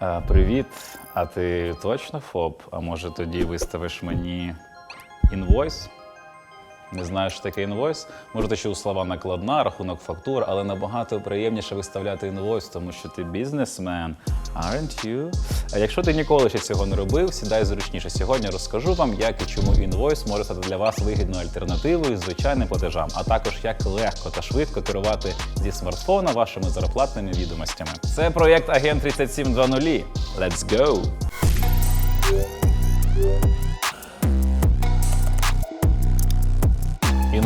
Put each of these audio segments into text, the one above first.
А, привіт, а ти точно ФОП? А може тоді виставиш мені інвойс? Не знаєш, що таке інвойс? Може, ти чув слова накладна, рахунок фактур, але набагато приємніше виставляти інвойс, тому що ти бізнесмен. Aren't you? А якщо ти ніколи ще цього не робив, сідай зручніше. Сьогодні розкажу вам, як і чому інвойс може стати для вас вигідною альтернативою звичайним платежам, а також як легко та швидко керувати зі смартфона вашими зарплатними відомостями. Це проєкт Агент 3720. Let's go!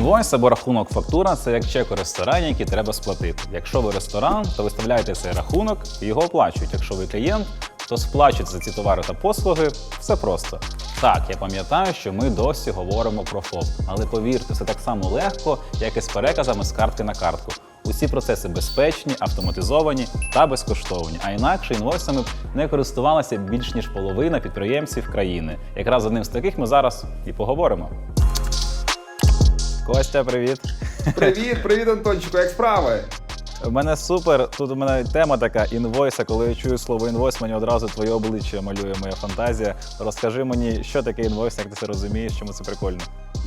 Інвойс або рахунок фактура це як чек у ресторані, який треба сплатити. Якщо ви ресторан, то виставляєте цей рахунок і його оплачують. Якщо ви клієнт, то сплачуєте за ці товари та послуги. Все просто. Так, я пам'ятаю, що ми досі говоримо про ФОП, але повірте, це так само легко, як і з переказами з картки на картку. Усі процеси безпечні, автоматизовані та безкоштовні. А інакше інвойсами не користувалася більш ніж половина підприємців країни. Якраз одним з таких ми зараз і поговоримо. Костя, привіт. Привіт, привіт, Антончику, як справи? У мене супер. Тут у мене тема така інвойса. Коли я чую слово інвойс, мені одразу твоє обличчя малює моя фантазія. Розкажи мені, що таке інвойс, як ти це розумієш, чому це прикольно.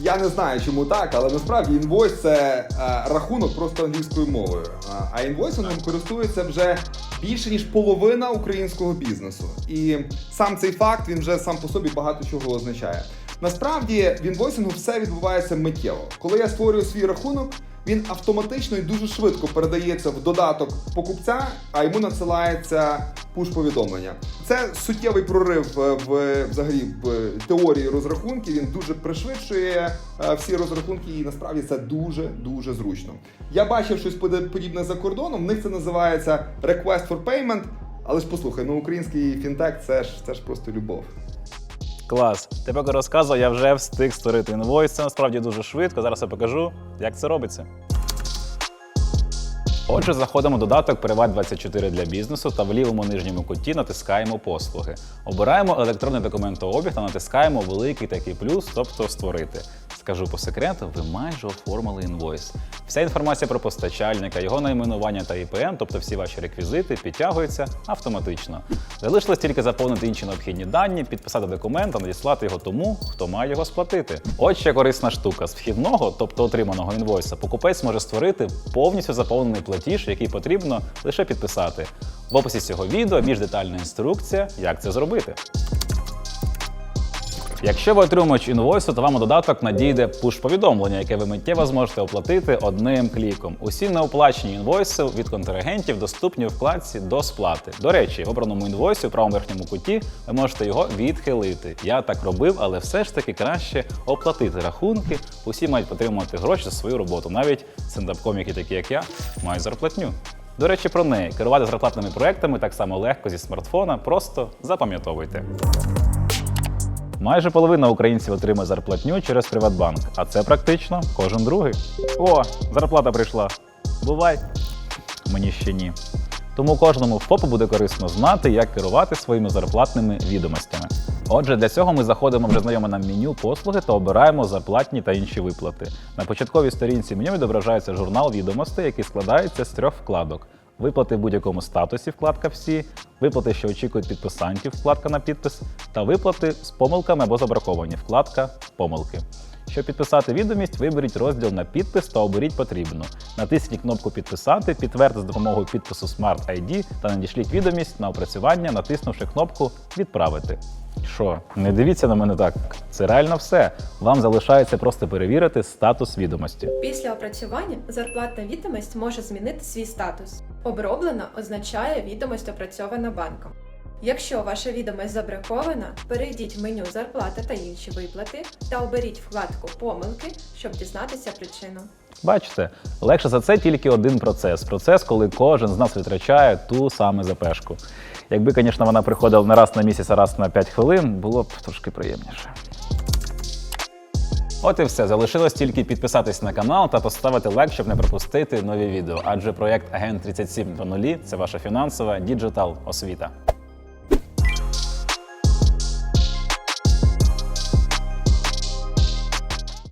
Я не знаю, чому так, але насправді інвойс це е, рахунок просто англійською мовою. А, А інвойсингом користується вже більше ніж половина українського бізнесу. І сам цей факт він вже сам по собі багато чого означає. Насправді в інвойсингу все відбувається миттєво. Коли я створюю свій рахунок, він автоматично і дуже швидко передається в додаток покупця, а йому надсилається пуш-повідомлення. Це суттєвий прорив е, в взагалі в теорії розрахунків. Він дуже пришвидшує е, всі розрахунки, і насправді це дуже дуже зручно. Я бачив щось подібне за кордоном. В них це називається Request for Payment. Але ж послухай, ну український фінтек це ж це ж просто любов. Клас. Ти поки розказував, я вже встиг створити інвойс. Це насправді дуже швидко. Зараз я покажу, як це робиться. Отже, заходимо в додаток Приват 24 для бізнесу та в лівому нижньому куті натискаємо послуги. Обираємо електронний документообіг та натискаємо великий такий плюс, тобто створити. Скажу по секрету, ви майже оформили інвойс. Вся інформація про постачальника, його найменування та ІПН, тобто всі ваші реквізити, підтягуються автоматично. Залишилось тільки заповнити інші необхідні дані, підписати документ та надіслати його тому, хто має його сплатити. От ще корисна штука. З вхідного, тобто отриманого інвойса, покупець може створити повністю заповнений платіж, який потрібно лише підписати. В описі цього відео більш детальна інструкція, як це зробити. Якщо ви отримувач інвойсу, то вам у додаток надійде пуш-повідомлення, яке ви миттєво зможете оплатити одним кліком. Усі неоплачені інвойси від контрагентів доступні у вкладці до сплати. До речі, в обраному інвойсі у правому верхньому куті ви можете його відхилити. Я так робив, але все ж таки краще оплатити рахунки. Усі мають отримувати гроші за свою роботу. Навіть стендап-коміки, такі як я, мають зарплатню. До речі, про неї керувати зарплатними проектами так само легко зі смартфона. Просто запам'ятовуйте. Майже половина українців отримує зарплатню через Приватбанк, а це практично кожен другий. О, зарплата прийшла. Бувай. Мені ще ні. Тому кожному ФОПу буде корисно знати, як керувати своїми зарплатними відомостями. Отже, для цього ми заходимо вже знайоме нам меню послуги та обираємо зарплатні та інші виплати. На початковій сторінці меню відображається журнал відомостей, який складається з трьох вкладок: виплати в будь-якому статусі, вкладка Всі, виплати, що очікують підписантів, вкладка на підпис, та виплати з помилками або забраковані, вкладка Помилки. Щоб підписати відомість, виберіть розділ на підпис та оберіть потрібну. Натисніть кнопку Підписати, підтвердьте з допомогою підпису Smart ID та надішліть відомість на опрацювання, натиснувши кнопку Відправити. Що, не дивіться на мене так. Це реально все. Вам залишається просто перевірити статус відомості. Після опрацювання зарплатна відомість може змінити свій статус. Оброблена означає відомість опрацьована банком. Якщо ваша відомість забракована, перейдіть в меню зарплата та інші виплати та оберіть вкладку помилки, щоб дізнатися причину. Бачите, легше за це тільки один процес. Процес, коли кожен з нас витрачає ту саме запешку. Якби, звісно, вона приходила не раз на місяць, а раз на 5 хвилин, було б трошки приємніше. От і все. Залишилось тільки підписатись на канал та поставити лайк, щоб не пропустити нові відео. Адже проект Агент 3700 – це ваша фінансова діджитал освіта.